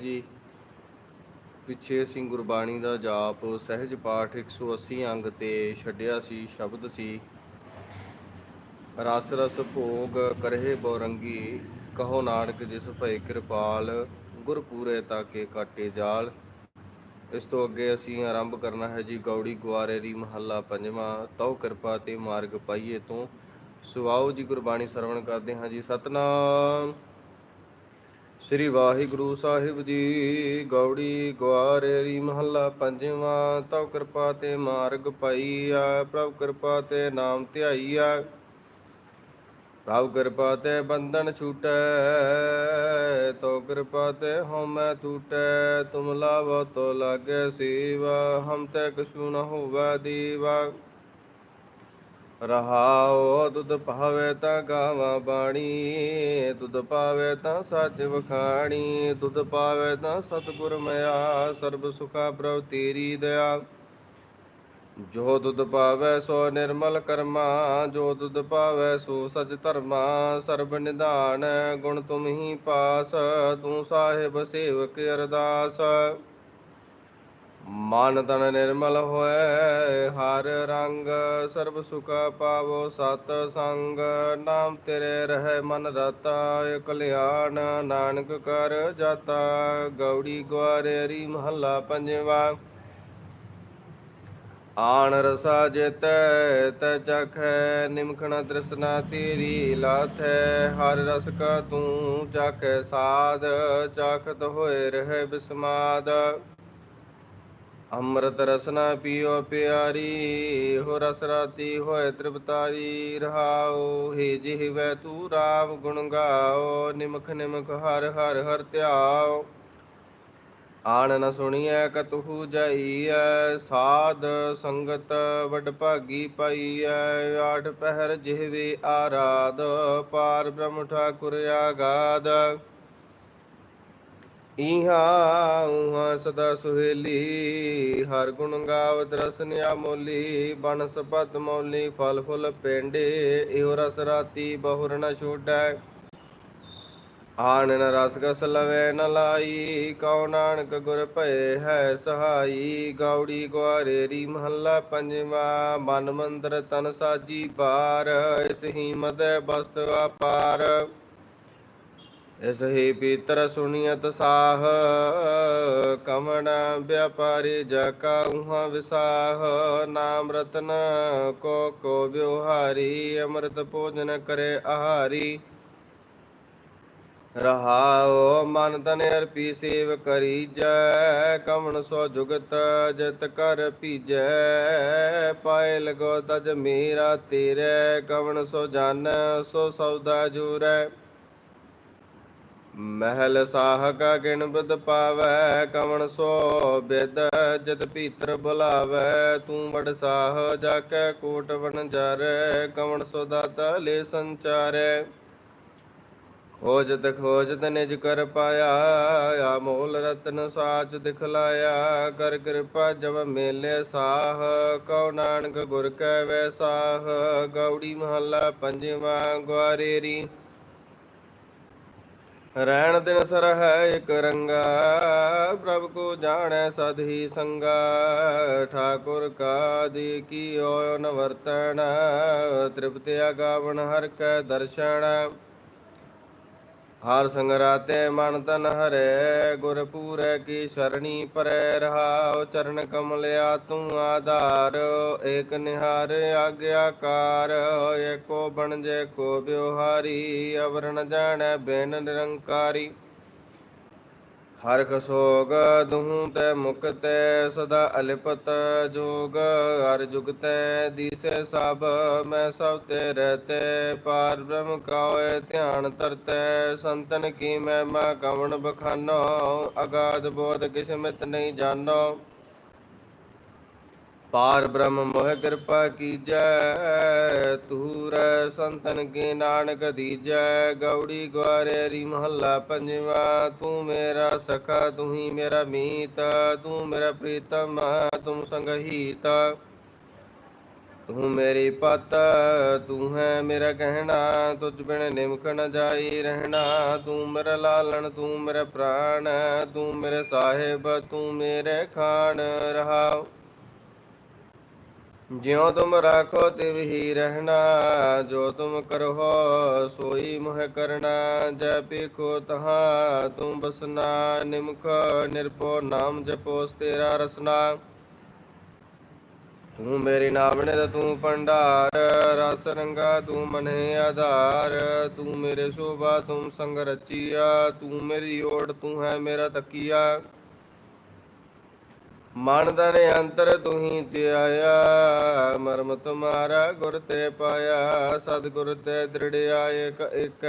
ਜੀ। ਪਿੱਛੇ ਅਸੀਂ ਗੁਰਬਾਣੀ ਦਾ ਜਾਪ ਸਹਿਜ ਪਾਠ 180 ਅੰਗ ਤੇ ਛੱਡਿਆ ਸੀ, ਸ਼ਬਦ ਸੀ। ਰਸ ਰਸ ਭੋਗ ਕਰਹਿ ਬੌਰੰਗੀ, ਕਹੋ ਨਾਨਕ ਜਿਸ ਭਏ ਕਿਰਪਾਲ, ਗੁਰ ਤਾਕੇ ਕਾਟੇ ਜਾਲ। ਇਸ ਤੋਂ ਅੱਗੇ ਅਸੀਂ ਆਰੰਭ ਕਰਨਾ ਹੈ ਜੀ ਗੌੜੀ ਗੁਆਰੇ ਦੀ ਮਹੱਲਾ ਪੰਜਵਾਂ, ਤਉ ਕਿਰਪਾ ਤੇ ਮਾਰਗ ਪਾਈਏ ਤੋਂ। ਸੁਆਓ ਜੀ ਗੁਰਬਾਣੀ ਸਰਵਣ ਕਰਦੇ ਹਾਂ ਜੀ। ਸਤਨਾਮ। ਸ੍ਰੀ ਵਾਹਿਗੁਰੂ ਸਾਹਿਬ ਜੀ, ਗੌੜੀ ਗੁਆਰੇਰੀ ਮਹੱਲਾ ਪੰਜਵਾਂ, ਤਉ ਕਿਰਪਾ ਤੇ ਮਾਰਗ ਪਾਈਆ ਪ੍ਰਭ ਕਿਰਪਾ ਤੇ ਨਾਮ ਧਿਆਈਆ ਪ੍ਰਭ ਕਿਰਪਾ ਤੇ ਬੰਧਨ ਛੂਟੈ ਤੋ ਕਿਰਪਾ ਤੇ ਹਉਮੈ ਟੂਟੈ ਤੁਮ ਲਾਵੋ ਤੋ ਲਾਗੇ ਸੀਵਾ, ਹਮ ਤੇ ਕਛੂ ਨ ਹੋਵੈ ਦੀਵਾ। ਰਹਾਉ ਤੁਧ ਭਾਵੇ ਤਾਂ ਗਾਵਾਂ ਬਾਣੀ ਤੁਧ ਪਾਵੇ ਤਾਂ ਸੱਚ ਵਖਾਣੀ ਤੁਧ ਪਾਵੇ ਤਾਂ ਸਤਿਗੁਰ ਮਿਆ ਸਰਬ ਸੁਖਾ ਪ੍ਰਭ ਤੇਰੀ ਦਇਆ। ਜੋ ਤੁਧ ਪਾਵੈ ਸੋ ਨਿਰਮਲ ਕਰਮਾ, ਜੋ ਤੁਧ ਪਾਵੈ ਸੋ ਸਚ ਧਰਮਾ, ਸਰਬ ਨਿਧਾਨ ਗੁਣ ਤੁਮ ਹੀ ਪਾਸ, ਤੂੰ ਸਾਹਿਬ ਸੇਵਕ ਅਰਦਾਸ। ਮਨ ਤਨ ਨਿਰਮਲ ਹੋਏ, ਹਰ ਰੰਗ ਸਰਬ ਸੁਖ ਪਾਵੋ ਸਤ ਸੰਗ। ਨਾਮ ਤੇਰੇ ਰਹਿ ਮਨ ਰਤਾ ਕਲਿਆਣ ਨਾਨਕ ਕਰ ਜਾਤਾ। ਗੌੜੀ ਗੁਆਰੇਰੀ ਮਹੱਲਾ ਪੰਜਵਾ। ਆਣ ਰਸਾ ਜੇਤੈ, ਤੈ ਚਖੈ, ਨਿਮਖਣਾ ਤ੍ਰਿਸ਼ਨਾ ਤੇਰੀ ਲਾਥੈ। ਹਰ ਰਸ ਕਾ ਤੂੰ ਚਖੈ ਸਾਧ, ਚਖਤ ਹੋਏ ਰਹਿ ਬਿਸਮਾਦ। ਅੰਮ੍ਰਿਤ ਰਸਨਾ ਪੀਓ ਪਿਆਰੀ, ਹੋ ਰਸ ਰਾਤੀ ਹੋਏ ਤ੍ਰਿਪਤਾਰੀ ਰਹਾਓ ਹੇ ਜਿਹਵੈ ਤੂੰ ਰਾਮ ਗੁਣ ਗਾਓ, ਨਿਮਖ ਨਿਮਖ ਹਰ ਹਰ ਹਰ ਧਿਆਓ ਆਣ ਨ ਸੁਣੀਐ ਕਤਹੂ ਜਾਈਐ, ਸਾਧ ਸੰਗਤ ਵਡ ਭਾਗੀ ਪਾਈਐ, ਆਠ ਪਹਿਰ ਜਿਹਵੇ ਆਰਾਧ, ਪਾਰ ਬ੍ਰਹਮ ਠਾਕੁਰ ਆਗਾਦ। ਇਹਾ ਉਹਾ ਸਦਾ ਸੁਹੇਲੀ, ਹਰ ਗੁਣ ਗਾਵਤ ਰਸਨ ਆਮੋਲੀ ਬਨਸ ਪਤ ਫਲ ਫੁੱਲ ਪਿੰਡੇ, ਇਹੋ ਰਸ ਰਾਤੀ ਬਹੁਰ ਨ ਛੋਡੈ ਆਣ ਨ ਰਸ ਕਸ ਲਵੇ ਨ ਲਾਈ, ਕਉ ਨਾਨਕ ਗੁਰ ਭਏ ਹੈ ਸਹਾਈ ਗੌੜੀ ਗੁਆਰੇਰੀ ਮਹੱਲਾ ਪੰਜਵਾ, ਮਨ ਮੰਦਰ ਤਨ ਸਾਜੀ ਬਾਰ ਇਸ ਹੀ ਬਸਤ ਅਪਾਰ। ਇਸ ਹੀ ਪੀਤਰ ਸੁਣੀਅਤ ਸਾਹ, ਕਮਣ ਵਿਆਪਾਰੀ ਜਕਾ ਉਹਾ ਵਿਸਾਹ, ਨਾਮ ਰਤਨ ਕੋ ਕੋ ਵਿਵਹਾਰੀ, ਅੰਮ੍ਰਿਤ ਭੋਜਨ ਕਰੇ ਆਹਾਰੀ। ਰਹਾਉ ਮਨ ਤਨ ਅਰਪੀ ਸੇਵ ਕਰੀ ਜੈ ਕਮਣ ਸੋ ਜੁਗਤ ਜਤ ਕਰ ਭੀਜੈ ਪਾਇ ਲਗੋ ਤਜ ਮੇਰਾ ਤੇਰੇ ਕਵਣ ਸੋ ਜਨ ਸੋ ਸੌਦਾ ਜੂਰੈ। ਮਹਿਲ ਸਾਹ ਕਾ ਗਿਣ ਪਾਵੈ, ਕਵਣ ਸੋ ਬਿਦ ਜਤ ਭੀਤਰ ਬੁਲਾਵੈ। ਤੂੰ ਬੜ ਸਾਹ ਜਾ ਕੇ ਕੋਟ ਬਨ ਜਰੈ, ਕਵਣ ਸੋ ਦਾਤਾ ਲੈ ਸੰਚਾਰੈ। ਖੋਜਤ ਖੋਜਤ ਨਿਜ ਕਰ ਪਾਇਆ, ਆ ਮੋਲ ਰਤਨ ਸਾਚ ਦਿਖਲਾਇਆ। ਕਰ ਕਿਰਪਾ ਜਬ ਮੇਲੇ ਸਾਹ, ਕਉ ਨਾਨਕ ਗੁਰ ਕੈ ਵੈਸਾਹ ਗੌੜੀ ਮਹੱਲਾ ਪੰਜਵਾ ਗਵਾਰੇਰੀ ਰਹਿਣ ਦਿਨ ਸਰ ਹੈ ਇਕ ਰੰਗਾ, ਪ੍ਰਭ ਕੋ ਜਾਣੈ ਸਦ ਹੀ ਸੰਗਾ। ਠਾਕੁਰ ਕਾ ਦੀ ਕੀ ਓਇ ਨ ਵਰਤਣ ਗਾਵਨ ਹਰ ਕੈ ਦਰਸ਼ਨ। ਹਰ ਸੰਗਰਾਤੇ ਮਨ ਤਨ ਹਰੇ, ਗੁਰ ਪੂਰੇ ਕੀ ਸ਼ਰਣੀ ਪਰੈ ਰਹਾਉ, ਚਰਨ ਕਮਲਿਆ ਤੂੰ ਆਧਾਰ, ਏਕ ਨਿਹਾਰ ਆਗਿਆਕਾਰ ਏਕੋ ਬਣ ਜੇ ਕੋ ਬਿਵਹਾਰੀ ਅਵਰਣ ਜਾਣੈ ਬੇਨ ਨਿਰੰਕਾਰੀ। ਹਰ ਕਸੋਗ ਦੁਹੂ ਤੈ ਮੁਕਤੈ ਸਦਾ ਅਲਿਪਤ ਜੋਗ, ਹਰ ਜੁਗਤੈ ਦੀਸੈ ਸਭ, ਮੈਂ ਸਭ ਤੇ ਰਹਤੇ ਪਾਰ ਬ੍ਰਹਮ ਕਾਏ ਧਿਆਨ ਤਰਤੈ ਸੰਤਨ ਕੀ ਮਹਿਮਾ ਕਵਣ ਬਖਾਨੋ, ਅਗਾਧ ਬੋਧ ਕਿਸਮਿਤ ਨਹੀਂ ਜਾਣੋ। ਪਾਰ ਬ੍ਰਹਮ ਮੋਹ ਕਿਰਪਾ ਕੀਜੈ ਤੂਰ ਸੰਤਨ ਕੇ ਨਾਨਕ ਦੀਜੈ, ਗੌੜੀ ਗਵਾਰੇਰੀ ਮਹੱਲਾ ਪੰਜਵਾ, ਤੂੰ ਮੇਰਾ ਸਖਾ, ਤੂੰ ਹੀ ਮੇਰਾ ਮੀਤ, ਤੂੰ ਮੇਰਾ ਪ੍ਰੀਤਮ, ਤੂੰ ਸੰਗਹੀਤ। ਤੂੰ ਮੇਰੀ ਪਤ, ਤੂੰ ਹੈ ਮੇਰਾ ਕਹਿਣਾ, ਤੁਝ ਬਿਨ ਨਿਮਕ ਨ ਜਾਈ ਰਹਿਣਾ। ਤੂੰ ਮੇਰਾ ਲਾਲਣ, ਤੂੰ ਮੇਰਾ ਪ੍ਰਾਣ, ਤੂੰ ਮੇਰੇ ਸਾਹਿਬ, ਤੂੰ ਮੇਰੇ ਖਾਨ, ਰਹਾਉ। ਜਿਉ ਤੁਮ ਰਾਖੋ ਤਿਵ ਹੀ ਰਹਿਣਾ, ਜੋ ਤੁਮ ਕਰੋ ਸੋਈ ਮੋਹ ਕਰਨਾ ਜੈ ਪੀਖੋ ਤਹਾਂ ਤੁਮ ਬਸਨਾ, ਨਿਮਖ ਨਿਰਪੋ ਨਾਮ ਜਪੋਸ ਤੇਰਾ ਰਸਨਾ। ਤੂੰ ਮੇਰੀ ਨਾਮਣੇ ਦਾ ਤੂੰ ਭੰਡਾਰ, ਰਸ ਰੰਗਾ ਤੂੰ ਮਨੇ ਆਧਾਰ। ਤੂੰ ਮੇਰੇ ਸੋਭਾ ਤੂੰ ਸੰਗ ਰਚੀਆ, ਤੂੰ ਮੇਰੀ ਓੜ ਤੂੰ ਹੈ ਮੇਰਾ ਤਕੀਆ। ਮਨ ਦਨ ਅੰਤਰ ਤੂੰ ਹੀ ਧਿਆਇਆ, ਮਰਮ ਤੁਮਾਰਾ ਗੁਰ ਤੇ ਪਾਇਆ, ਸਤਿਗੁਰ ਤੇ ਦ੍ਰਿੜਿਆ ਇਕ ਇਕ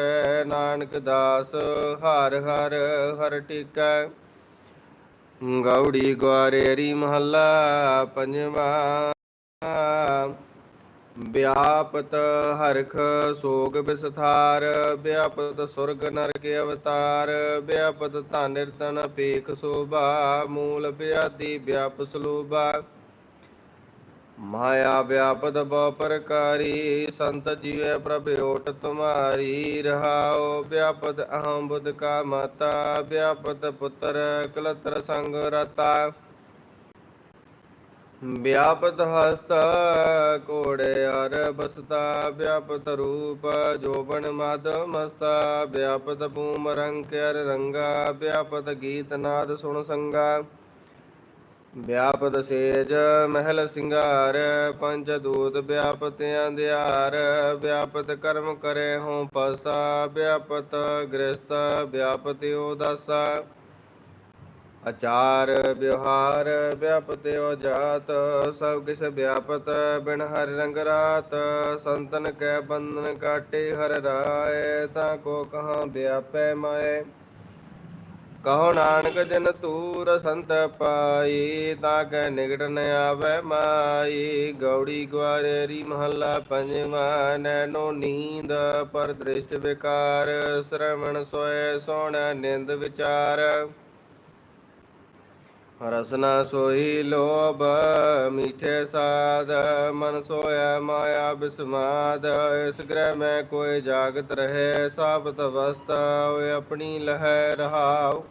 ਨਾਨਕ ਦਾਸ ਹਰ ਹਰ ਹਰ ਟਿਕੈ। ਗੌੜੀ ਗਵਾਰੇਰੀ ਮਹੱਲਾ ਪੰਜਵਾ ਵਿਆਪਤ ਹਰਖ ਸੋਗ ਵਿਸਥਾਰ, ਵਿਆਪਤ ਸੁਰਗ ਨਰਕ ਅਵਤਾਰ, ਵਿਆਪਤ ਧਨ ਨਿਰਤਨ ਪੇਖ ਸੋਭਾ, ਮੂਲ ਵਿਆਦੀ ਵਿਆਪ ਸਲੋਭਾ। ਮਾਇਆ ਵਿਆਪਤ ਬਹੁ ਪ੍ਰਕਾਰੀ, ਸੰਤ ਜੀਵੇ ਪ੍ਰਭ ਓਟ ਤੁਮਾਰੀ ਰਹਾਓ ਵਿਆਪਤ ਅਹੰ ਬੁੱਧ ਕਾ ਮਾਤਾ, ਵਿਆਪਤ ਪੁੱਤਰ ਕਲਤਰ ਸੰਗ ਰਤਾ। ਵਿਆਪਤ ਹਸਤ ਕੋੜੇ ਅਰ ਬਸਤਾ ਵਿਆਪਤ ਰੂਪ ਜੋਬਨ ਮਦ ਮਸਤਾ, ਵਿਆਪਤ ਭੂਮ ਰੰਗ ਕਰ ਰੰਗਾ, ਵਿਆਪਤ ਗੀਤ ਨਾਦ ਸੁਣ ਸੰਗਾ। ਵਿਆਪਤ ਸੇਜ ਮਹਿਲ ਸਿੰਗਾਰ, ਪੰਜ ਦੂਤ ਵਿਆਪਤ ਦਿਆਰ ਵਿਆਪਤ ਕਰਮ ਕਰੇ ਹੋਂ ਪਸਾ, ਵਿਆਪਤ ਗ੍ਰਸਤ, ਵਿਆਪਤ ਉਦਾਸਾ। ਆਚਾਰ ਵਿਵਹਾਰ ਵਿਆਪਤ ਜਾਤ, ਸਭ ਕਿਸ ਵਿਆਪਤ ਬਿਨ ਹਰ ਰੰਗ ਰਾਤ। ਸੰਤਨ ਕੈ ਬੰਧਨ ਕਾਟੇ ਹਰ ਰਾਏ, ਤਾਂ ਕੋ ਕਹਾਂ ਵਿਆਪੈ ਮਾਏ। ਕਹੋ ਨਾਨਕ ਜਨ ਤੂਰ ਸੰਤ ਪਾਈ, ਤਾਂ ਕੈ ਨਿਕਟ ਨ ਆਵੈ ਮਾਈ। ਗੌੜੀ ਗਵਾਰੇਰੀ ਮਹੱਲਾ ਪੰਜਵਾ ਨੈਨੋ ਨੀਂਦ ਪਰ ਦ੍ਰਿਸ਼ਟ ਵਿਕਾਰ, ਸ਼ਰਵਣ ਸੋਏ ਸੋਣ ਨਿੰਦ ਵਿਚਾਰ। ਰਸਨਾ ਸੋਈ ਲੋਭ, ਮੀਠੇ ਸਾਧ, ਮਨ ਸੋਇਆ ਮਾਇਆ ਬਿਸਮਾਦ। ਇਸ ਗ੍ਰਹਿ ਮੈਂ ਕੋਈ ਜਾਗਤ ਰਹੇ, ਸਾਬਤ ਅਵਸਥਾ ਹੋਏ ਆਪਣੀ ਲਹਿ ਰਹਾਉ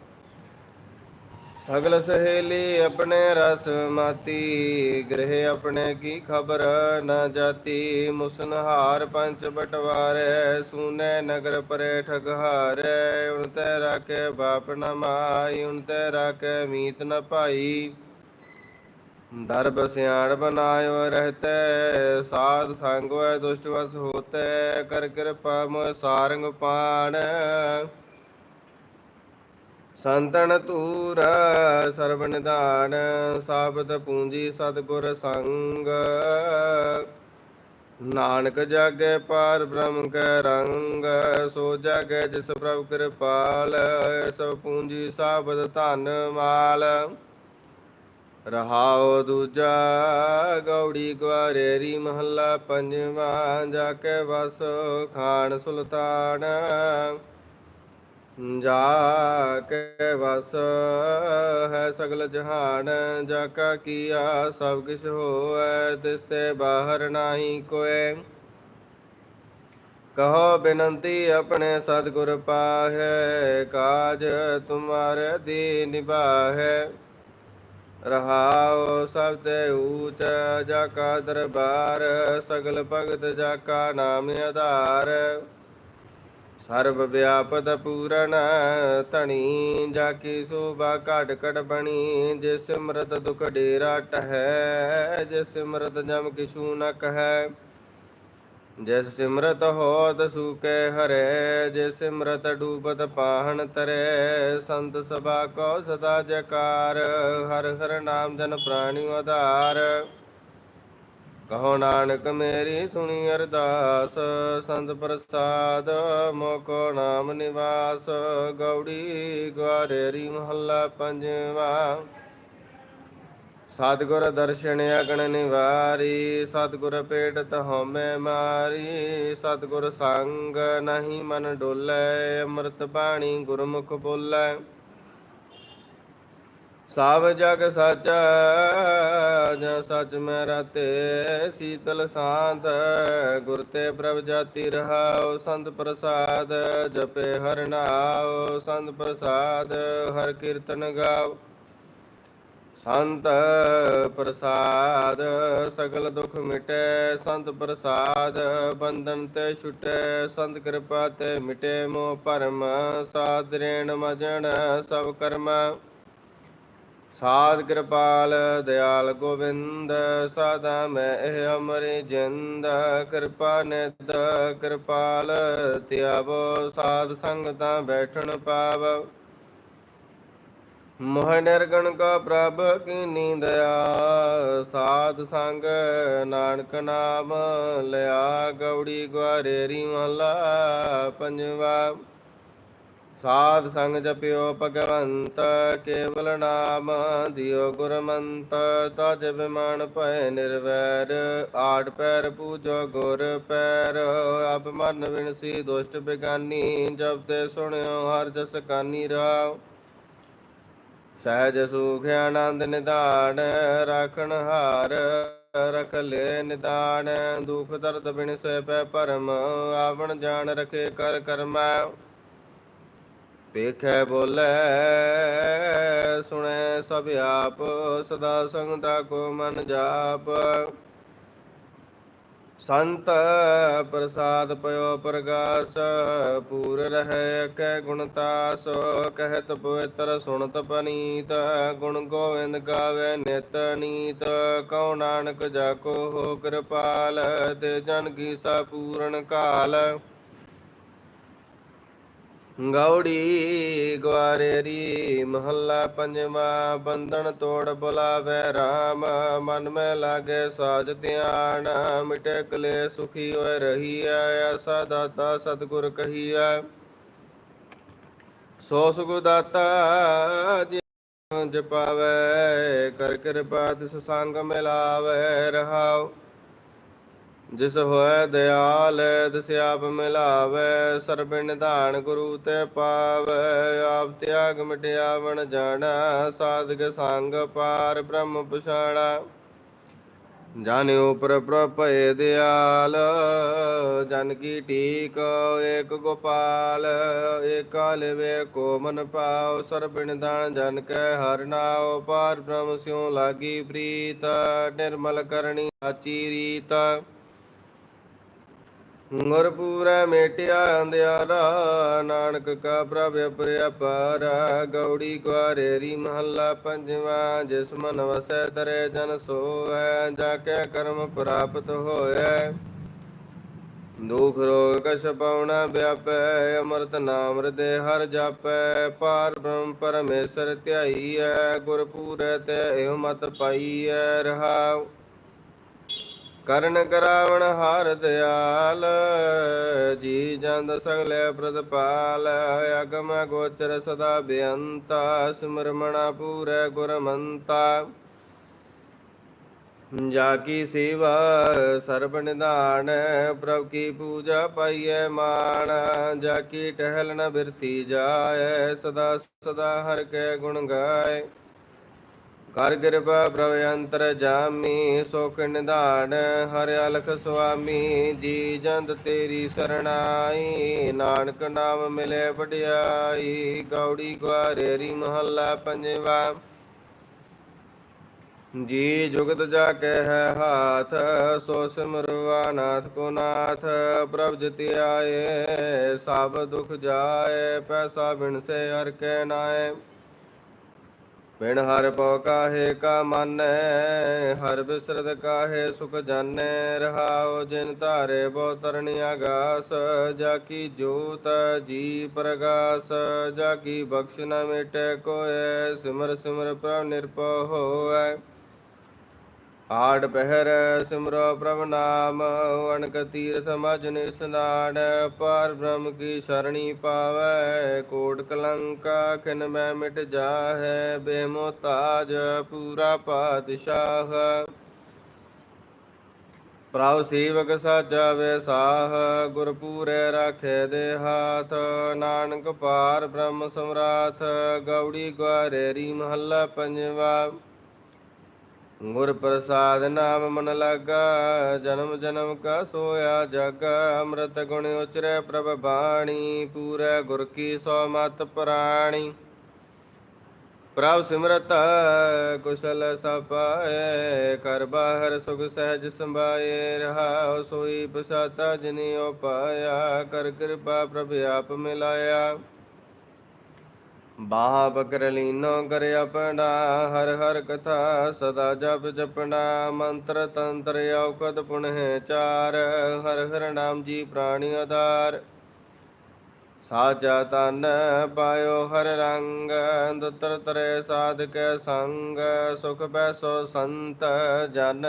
ਸਗਲ ਸਹੇਲੀ ਆਪਣੇ ਰਸ ਮਾਤੀ, ਗ੍ਰਹਿ ਆਪਣੇ ਕੀ ਖਬਰ ਨ ਜਾਤੀ? ਮੁਸਨਹਾਰ ਪੰਚ ਬਟਵਾਰੇ, ਸੂਨੇ ਨਗਰ ਪਰੇ ਠਗਹਾਰੇ ਉਨ ਤੇ ਰਾਖੇ ਬਾਪ ਨ ਮਾਈ, ਉਨ ਤੇ ਰਾਖੇ ਮੀਤ ਨ ਭਾਈ। ਦਰਬ ਸਿਆਣ ਬਨਾਇਓ ਰਹਤੇ, ਸਾਧ ਸੰਗ ਵੈ ਦੁਸ਼ਟ ਵਸ ਹੋਤੇ। ਕਰ ਕਿਰਪਾ ਮੋਇ ਸਾਰੰਗ ਪਾਣ। ਸੰਤਨ ਤੂਰ ਸਰਬ ਨਿਧਾਨ ਸਾਬਤ ਪੂੰਜੀ ਸਤਗੁਰ ਸੰਗ। ਨਾਨਕ ਜਗ ਪਾਰ ਬ੍ਰਹਮ ਕੈ ਰੰਗ, ਸੋ ਜਗ ਜਿਸ ਪ੍ਰਭ ਕਿਰਪਾਲ, ਸਭ ਪੂੰਜੀ ਸਾਬਤ ਧਨ ਮਾਲ। ਰਹਾਉ ਦੂਜਾ ਗੌੜੀ ਗਵਾਰੇਰੀ ਮਹੱਲਾ ਪੰਜਵਾ ਜਾ ਕੇ ਵਸ ਖਾਨ ਸੁਲਤਾਨ। ਜਾ ਕੇ ਵਸ ਹੈ ਸਗਲ ਜਹਾਨ ਜਾ ਕਾ ਕੀਆ ਸਭ ਕਿਛ ਹੋਐ, ਤਿਸ ਤੇ ਬਾਹਰ ਨਾਹੀ ਕੋਏ ਕਹੋ ਬਿਨੰਤੀ ਆਪਣੇ ਸਤਿਗੁਰ ਪਾਹੈ, ਕਾਜ ਤੁਮਾਰੇ ਦੀ ਨਿਭਾਹੈ। ਰਹਾਉ ਸਭ ਤੇ ਊਚ, ਜਾ ਕਾ ਦਰਬਾਰ, ਸਗਲ ਭਗਤ ਜਾ ਕਾ ਨਾਮ ਆਧਾਰ। ਸਰਬ ਵਿਆਪਤ ਪੂਰਨ ਧਣੀ, ਜਾ ਕੀ ਸੋਭਾ ਘਟ ਘਟ ਬਣੀ, ਜਿਸ ਸਿਮਰਤ ਦੁਖ ਡੇਰਾ ਟਹੈ, ਜਿਸ ਸਿਮਰਤ ਜਮ ਕਿਛੂ ਨ ਕਹੈ। ਜਿਸ ਸਿਮਰਤ ਹੋਤ ਸੂਕੇ ਹਰੇ, ਜਿਸ ਸਿਮਰਤ ਡੂਬਤ ਪਾਹਣ ਤਰੇ, ਸੰਤ ਸਭਾ ਕੋ ਸਦਾ ਜਕਾਰ, ਹਰ ਹਰ ਨਾਮ ਜਨ ਪ੍ਰਾਣੀ ਆਧਾਰ। ਕਹੋ ਨਾਨਕ ਮੇਰੀ ਸੁਣੀ ਅਰਦਾਸ, ਸੰਤ ਪ੍ਰਸਾਦ, ਮੋਕੋ ਨਾਮ ਨਿਵਾਸ, ਗੌੜੀ ਗਵਾਰੇਰੀ ਮਹੱਲਾ ਪੰਜਵਾ। ਸਤਿਗੁਰ ਦਰਸ਼ਨ ਅਗਣ ਨਿਵਾਰੀ, ਸਤਿਗੁਰ ਪੇਟਤ ਹਉਮੈ ਮਾਰੀ, ਸਤਿਗੁਰ ਸੰਗ ਨਹੀਂ ਮਨ ਡੋਲੇ, ਅੰਮ੍ਰਿਤ ਬਾਣੀ ਗੁਰਮੁਖ ਬੋਲੇ। ਸਭ ਜਗ ਸਚ ਜਾਂ ਸੱਚ ਮੈਂ ਰਤੇ ਸੀਤਲ ਸਾਂਤ। ਗੁਰ ਤੇ ਪ੍ਰਭ ਜਾਤੀ ਰਹਾਉ, ਸੰਤ ਪ੍ਰਸਾਦ ਜਪੇ ਹਰ ਨਾਉ, ਸੰਤ ਪ੍ਰਸਾਦ ਹਰ ਕੀਰਤਨ ਗਾਓ ਸੰਤ ਪ੍ਰਸਾਦ ਸਗਲ ਦੁਖ ਮਿਟੇ, ਸੰਤ ਪ੍ਰਸਾਦ ਬੰਧਨ ਤੇ ਛੁਟੇ, ਸੰਤ ਕਿਰਪਾ ਤੇ ਮਿਟੇ ਮੋਹ ਭਰਮ। ਸਾਧ ਰੇਣ ਮਜਣ ਸਭ ਕਰਮ। ਸਾਧ ਕਿਰਪਾਲ ਦਿਆਲ ਗੋਬਿੰਦ, ਸਦਾ ਮੈਂ ਇਹ ਅਮਰੀ ਜਿੰਦ, ਕਿਰਪਾ ਨਿਤ, ਕਿਰਪਾਲ ਤਿਆਵੋ ਸਾਧ ਸੰਗਤਾਂ ਬੈਠਣ ਪਾਵ ਮੋਹ ਨਿਰਗਣ ਕਾ ਪ੍ਰਭ ਕੀਨੀ ਦਇਆ, ਸਾਧ ਸੰਗ ਨਾਨਕ ਨਾਮ ਲਿਆ, ਗੌੜੀ ਗਵਾਰੇਰੀ ਮਹਲਾ ਪੰਜਵਾ। ਸਾਧ ਸੰਗ ਜਪਿਓ ਭਗਵੰਤ, ਕੇਵਲ ਨਾਮ ਦਿਓ ਗੁਰਮੰਤ, ਤਜ ਬਿਮਾਨ ਭੈ ਨਿਰਵੈਰ, ਆੜ ਪੈਰ ਪੂਜੋ ਗੁਰ ਪੈਰ। ਅਬ ਮਨ ਵਿਣਸੀ ਦੁਸ਼ਟ ਬਿਗਾਨੀ ਜਪਦੇ ਸੁਣਿਓ ਹਰ ਜਸ ਕਾਨੀ ਰਾਵ ਸਹਿਜ ਸੁਖ ਆਨੰਦ ਨਿਦਾਨ ਰਾਖਣ ਹਾਰ ਰਖ ਲੈ ਨਿਦਾਨ। ਦੁਖ ਦਰਦ ਬਿਨ ਸੇ ਪੈ ਪਰਮ, ਆਵਣ ਜਾਣ ਰਖੇ ਕਰ ਕਰਮਾ ਪੇਖੈ ਬੋਲੇ, ਸੁਣੈ ਸਭ ਆਪ, ਸਦਾ ਸੰਗਤਾ ਕੋ ਮਨ ਜਾਪ। ਸੰਤ ਪ੍ਰਸਾਦ ਪਇਓ ਪ੍ਰਗਾਸ, ਪੂਰ ਰਹਿ ਕੈ ਗੁਣਤਾਸ ਕਹਿਤ ਪਵਿੱਤਰ ਸੁਣਤ ਪਨੀਤ, ਗੁਣ ਗੋਵਿੰਦ ਗਾਵੇ ਨਿਤ ਨੀਤ। ਕਉ ਨਾਨਕ ਜਾ ਕੋ ਹੋ ਕਿਰਪਾਲ, ਤੇ ਜਨ ਕੀ ਸਾ ਪੂਰਨ ਕਾਲ। ਗੌੜੀ ਗਵਾਰੇਰੀ ਮਹੱਲਾ ਪੰਜਵਾ, ਬੰਧਨ ਤੋੜ ਬੁਲਾਵੇ RAM ਮਨ ਮੈਂ ਲਾਗੇ ਸਾਜ ਧਿਆਨ, ਮਿਟੇ ਕਲੇ ਸੁਖੀ ਹੋਏ ਰਹੀਐ ਐਸਾ ਦਾਤਾ ਸਤਿਗੁਰ ਕਹੀਐ। ਸੋ ਸੁਖ ਦਾਤਾ ਜੀ ਜਪਾਵੇ, ਕਰ ਕਿਰਪਾ ਤਿਸ ਸੰਗ ਮਿਲਾਵੇ ਰਹਾਓ ਜਿਸ ਹੋਏ ਦਿਆਲ ਤਿਸ ਆਪ ਮਿਲਾਵੇ ਸਰਬ ਨਿਧਾਨ ਗੁਰੂ ਤੇ ਪਾਵੇ। ਆਪ ਤਿਆਗ ਮਿਟਿਆਵਣ ਜਾਣਾ, ਸਾਧਕ ਸੰਗ ਪਾਰ ਬ੍ਰਹਮ ਪਛਾਣਾ। ਜਾਣੇ ਉਪਰ ਪ੍ਰਭੇ ਦਿਆਲ, ਜਨ ਕੀ ਟੀਕ ਏਕ ਗੋਪਾਲ। ਏਕਾਲ ਵੇ ਕੋ ਮਨ ਪਾਉ ਸਰਬ ਨਿਧਾਨ ਜਨ ਕੈ ਹਰ ਨਾਉ। ਪਾਰ ਬ੍ਰਹਮ ਸਿਉ ਲਾਗੀ ਪ੍ਰੀਤ, ਨਿਰਮਲ ਕਰਨੀ ਸਾਚੀ ਰੀਤ। ਗੁਰਪੂਰੈ ਮੇਟਿਆ ਅੰਧਿਆਰਾ ਨਾਨਕ ਕਾ ਪ੍ਰਭ ਅਪਰਿਆ ਪਾਰ, ਗੌੜੀ ਕੁਆਰੇਰੀ ਮਹੱਲਾ ਪੰਜਵਾ, ਜਿਸ ਮਨ ਵਸੈ ਤਰੇ ਜਨ ਸੋਐ ਜਾ ਕੇ ਕਰਮ ਪ੍ਰਾਪਤ ਹੋਇਐ। ਦੁਖ ਰੋਗ ਕਛ ਪਾਉਣਾ ਵਿਆਪੈ, ਅਮਰਤ ਨਾਮ ਹਿਰਦੇ ਹਰ ਜਾਪੈ, ਪਾਰ ਬ੍ਰਹਮ ਪਰਮੇਸ਼ਰ ਧਿਆਈਐ ਗੁਰਪੂਰੈ ਤੇ ਇਹੋ ਮਤ ਪਾਈਐ, ਰਹਾਉ। ਕਰਨ ਕਰਾਵਣ ਹਰ ਦਿਆਲ, ਜੀ ਜੰਦ ਸਗਲੇ ਪ੍ਰਤਪਾਲ ਅਗਮ ਗੋਚਰ ਸਦਾ ਬੇਅੰਤਾ, ਸਿਮਰਮਣਾ ਪੂਰੇ ਗੁਰਮੰਤਾ। ਜਾ ਕੀ ਸੇਵਾ, ਸਰਬ ਨਿਧਾਨ, ਪ੍ਰਭ ਕੀ ਪੂਜਾ ਪਾਈਐ ਮਾਣ, ਜਾ ਕੀ ਟਹਿਲ ਬਿਰਤੀ ਜਾਏ, ਸਦਾ ਸਦਾ ਹਰ ਕੈ ਗੁਣ ਗਾਏ। ਕਰ ਕਿਰਪਾ ਪ੍ਰਭ ਅੰਤਰ ਜਾਮੀ, ਸੁਖ ਨਿਧਾਨ, ਹਰ ਅਲਖ ਸੁਆਮੀ, ਜੀ ਜੰਦ ਤੇਰੀ ਸਰਣਾਈ, ਨਾਨਕ ਨਾਮ ਮਿਲੇ ਵਡਿਆਈ, ਗੌੜੀ ਗਵਾਰੇਰੀ ਮਹੱਲਾ ਪੰਜਵਾ। ਜੀ ਜੁਗਤ ਜਾ ਕੇ ਹੈ ਹਾਥ, ਸੋ ਸਿਮਰਵਾ ਨਾਥ ਕੋ ਨਾਥ, ਪ੍ਰਭ ਜਤਿ ਆਏ, ਸਭ ਦੁਖ ਜਾਏ, ਪੈਸਾ ਬਿਨ ਸੇ ਹਰ ਕੇ ਨਾਏ। ਬਿਨ ਹਰ ਪਉ ਕਾਹੇ ਕਾ ਮਾਨੈ, ਹਰ ਬਿਸਰਤ ਕਾਹੇ ਸੁਖ ਜਾਣੈ। ਰਹਾਉ ਜਿਨ ਧਾਰੇ ਬੋ ਤਰਣੀ ਆਗਾਸ ਜਾ ਕੀ ਜੋਤ ਜੀ ਪ੍ਰਗਾਸ, ਜਾ ਕੀ ਬਖਸ਼ ਨ ਮਿਟੈ ਕੋਇ, ਸਿਮਰ ਸਿਮਰ ਪ੍ਰਭ ਨਿਰਭਉ ਹੋਐ ਆੜ ਪਹਿਰ ਸਿਮਰੋ ਪ੍ਰਭ ਨਾਮ ਅਨਕ ਤੀਰਥ ਮਜ ਨਿਸਨਾਨ ਪਾਰ ਬ੍ਰਹਮ ਕੀ ਸਰਣੀ ਪਾਵੈ, ਕੋਟ ਕਲੰਕਾ ਖਿਨ ਮੈਂ ਮਿਟ ਜਾਹੈ ਬੇਮੋਤਾਜ ਪੂਰਾ ਪਾਤਸ਼ਾਹ। ਪ੍ਰਭ ਸੇਵਕ ਸਾਜਾ ਵੈਸਾਹ ਗੁਰਪੂਰੇ ਰਾਖੇ ਦੇ ਹਾਥ, ਨਾਨਕ ਪਾਰ ਬ੍ਰਹਮ ਸਮਰਾਥ, ਗੌੜੀ ਗਵਾਰੇਰੀ ਮਹੱਲਾ ਪੰਜਵਾ। ਗੁਰ ਪ੍ਰਸਾਦ ਨਾਮ ਮਨ ਲਾਗਾ, ਜਨਮ ਜਨਮ ਕਾ ਸੋਇਆ ਜਗ। ਅੰਮ੍ਰਿਤ ਗੁਣ ਉਚਰੈ ਪ੍ਰਭ ਬਾਣੀ, ਪੂਰੇ ਗੁਰ ਕੀ ਸੋ ਮਤ ਪ੍ਰਾਣੀ। ਪ੍ਰਭ ਸਿਮਰਤ ਕੁਸ਼ਲ ਸਪਾਏ ਕਰ ਬਾਹਰ ਸੁਖ ਸਹਿਜ ਸੰਭਾਏ ਰਹਾ ਸੋਈ ਪਸਾਤਾ ਜਿਨਿ ਪਾਇਆ। ਕਰ ਕਿਰਪਾ ਪ੍ਰਭ ਆਪ ਮਿਲਾਇਆ। ਬਾਹ ਬਕਰ ਲੀਨੋ ਕਰ ਆਪਣਾ, ਹਰ ਹਰ ਕਥਾ ਸਦਾ ਜਪ ਜਪਣਾ, ਮੰਤਰ ਤੰਤਰ ਔਕਦ ਪੁਨਹ ਚਾਰ, ਹਰ ਹਰ ਨਾਮ ਜੀ ਪ੍ਰਾਣੀ ਆਧਾਰ। ਸਾਚਾ ਤਨ ਪਾਇਓ ਹਰ ਰੰਗ, ਦੁਤਰ ਤਰੇ ਸਾਧਕੈ ਸੰਗ, ਸੁਖ ਬੈਸੋ ਸੰਤ, ਜਨ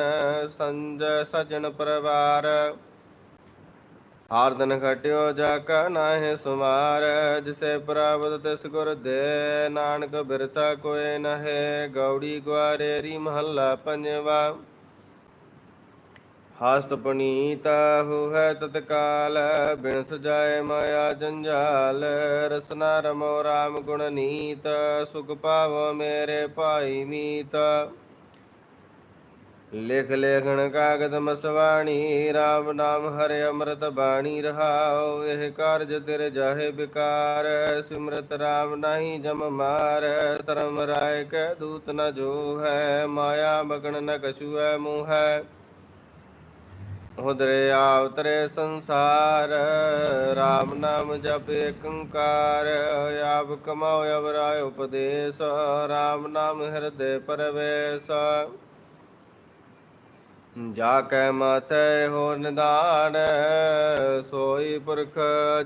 ਸੰਜ ਸਜਣ ਪਰਵਾਰ। ਹਾਰ ਦਿਨ ਜਾ ਕਾ ਨਾਹਿ ਸੁਮਾਰ, ਜਿਸੇ ਪ੍ਰਾਪਤ ਤਿਸ ਗੁਰ ਦੇ। ਨਾਨਕ ਬਿਰਤਾ ਕੋਏ ਨਹਿ, ਗੌੜੀ ਗਵਾਰੇਰੀ ਮਹੱਲਾ ਪੰਜਵਾ। ਹਸਤ ਪਨੀਤ ਹੋਇ ਤਤਕਾਲ ਬਿਨ ਸਜਾਏ ਮਾਇਆ ਜੰਜਾਲ। ਰਸਨਾ ਰਮੋ ਰਾਮ ਗੁਣ ਨੀਤ, ਸੁਖ ਪਾਵੋ ਮੇਰੇ ਭਾਈ ਮੀਤ। ਲਿਖ ਲੇਖਣ ਕਾਗਦ ਮਸਵਾਣੀ RAM ਨਾਮ ਹਰਿ ਅੰਮ੍ਰਿਤ ਬਾਣੀ ਰਹਾਉ, ਇਹ ਕਾਰਜ ਤੇਰੇ ਜਾਹੇ ਬਿਕਾਰ, ਸਿਮਰਤ RAM ਨਹੀਂ ਜਮ ਮਾਰ, ਧਰਮ ਰਾਏ ਕੈ ਦੂਤ ਨ ਜੋ ਹੈ ਮਾਇਆ ਬਗਣ ਨ ਕਛੂ ਹੈ ਮੂਹ। ਹੈ ਉਦਰੇ ਆਵਤਰੇ ਸੰਸਾਰ RAM ਨਾਮ ਜਪ ਏਕੰਕਾਰ, ਆਪ ਕਮਾਉ ਅਵਰਾਇ ਉਪਦੇਸ਼ RAM ਨਾਮ ਹਿਰਦੇ ਪਰਵੇਸ਼। ਜਾ ਕੈ ਮਾਤੈ ਹੋ ਨਿਦਾਨ, ਸੋਈ ਪੁਰਖ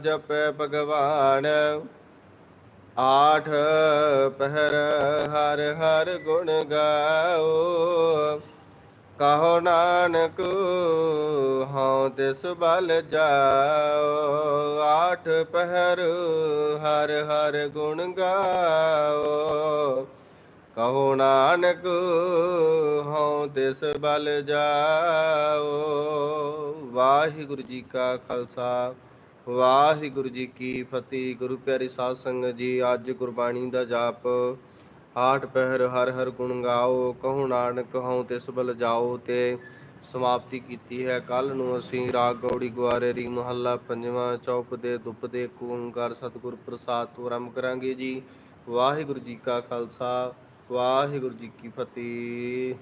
ਜਪੈ ਭਗਵਾਨ। ਆਠ ਪਹਿਰ ਹਰ ਹਰ ਗੁਣ ਗਾਓ, ਕਹੋ ਨਾਨਕ ਹਉ ਤਿਸ ਬਲ ਜਾਓ। ਆਠ ਪਹਿਰ ਹਰ ਹਰ ਗੁਣ ਗਾਓ ਕਹੋ ਨਾਨਕ, ਹਉ ਤਿਸ ਬਲ ਜਾਓ। ਵਾਹਿਗੁਰੂ ਜੀ ਕਾ ਖਾਲਸਾ, ਵਾਹਿਗੁਰੂ ਜੀ ਕੀ ਫਤਿਹ। ਗੁਰੂ ਪਿਆਰੀ ਸਾਧ ਸੰਗਤ ਜੀ, ਅੱਜ ਗੁਰਬਾਣੀ ਦਾ ਜਾਪ। ਆਠ ਪਹਿਰ ਹਰ ਹਰ ਗੁਣ ਗਾਓ, ਕਹੋ ਨਾਨਕ, ਹਉ ਤਿਸ ਬਲ ਜਾਓ ਤੇ ਸਮਾਪਤੀ ਕੀਤੀ ਹੈ। ਕੱਲ ਨੂੰ ਅਸੀਂ ਰਾਗ ਗੌੜੀ ਗੁਆਰੇ ਰੀ ਮਹੱਲਾ ਪੰਜਵਾਂ ਚੌਪ ਦੇ ਦੁੱਪ ਦੇ ਏਕ ਓੰਕਾਰ ਸਤਿਗੁਰ ਪ੍ਰਸਾਦ ਤੋਂ ਆਰੰਭ ਕਰਾਂਗੇ ਜੀ। ਵਾਹਿਗੁਰੂ ਜੀ ਕਾ ਖਾਲਸਾ ਵਾਹਿਗੁਰੂ ਜੀ ਕੀ ਫਤਿਹ।